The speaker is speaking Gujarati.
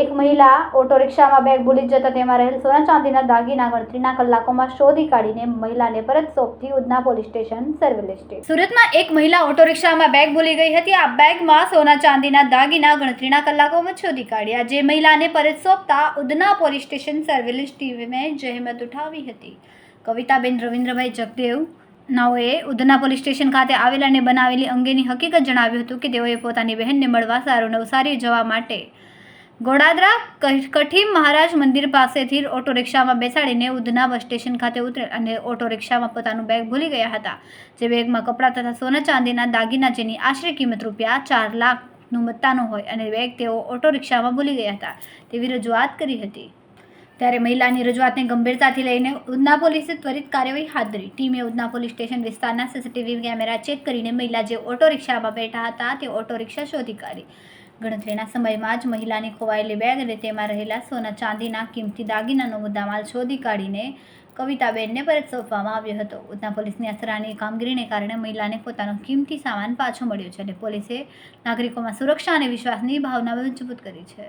એક મહિલા ઓટો રિક્ષામાં બેગ ભૂલી જતા તેમાં રહેલ સોના ચાંદીના દાગીના ગણતરીના કલાકોમાં શોધી કાઢીને મહિલાને પરત સોંપતી Udhna police station surveillance station સુરતમાં એક મહિલા ઓટો રિક્ષામાં બેગ ભૂલી ગઈ હતી. આ બેગમાં સોના ચાંદીના દાગીના ગણતરીના કલાકોમાં શોધી કાઢ્યા, જે મહિલાને પરત સોંપતા ઉધના પોલીસ સ્ટેશન સર્વેલન્સ ટીમે જહેમત ઉઠાવી હતી. કવિતાબેન રવિન્દ્રભાઈ જગદેવ નાઓએ ઉધના પોલીસ સ્ટેશન ખાતે આવેલા બનાવેલી અંગેની હકીકત જણાવ્યું હતું કે તેઓએ પોતાની બહેનને મળવા સારું નવસારી જવા માટે ગોડાદરા કઠીમ મહારાજ મંદિર પાસેથી ઓટો રિક્ષામાં બેસાડીને ઉધના બસ સ્ટેશન ખાતે ઉતરે અને ઓટો રિક્ષામાં પોતાનું બેગ ભૂલી ગયા હતા. જે બેગમાં કપડાં તથા સોના ચાંદીના દાગીના જેની આશરે કિંમત રૂપિયા ચાર લાખનું મત્તાનું હોય અને બેગ તેઓ ઓટો રિક્ષામાં ભૂલી ગયા હતા. તેવી રજૂઆત કરી હતી. ત્યારે મહિલાની રજૂઆતને ગંભીરતાથી લઈને ઉધના પોલીસે ત્વરિત કાર્યવાહી હાથ ધરી. ટીમે ઉધના પોલીસ સ્ટેશન વિસ્તારના સીસીટીવી કેમેરા ચેક કરીને મહિલા જે ઓટો રિક્ષામાં બેઠા હતા, તે ઓટો રિક્ષા શોધી કાઢી. ગણતરીના સમયમાં જ મહિલાની ખોવાયેલી બેગ અને તેમાં રહેલા સોના ચાંદીના કિંમતી દાગીનાનો મુદ્દામાલ શોધી કાઢીને કવિતાબેનને પરત સોંપવામાં આવ્યો હતો. ઉધના પોલીસની અસરાની કામગીરીને કારણે મહિલાને પોતાનો કિંમતી સામાન પાછો મળ્યો છે અને પોલીસે નાગરિકોમાં સુરક્ષા અને વિશ્વાસની ભાવના મજબૂત કરી છે.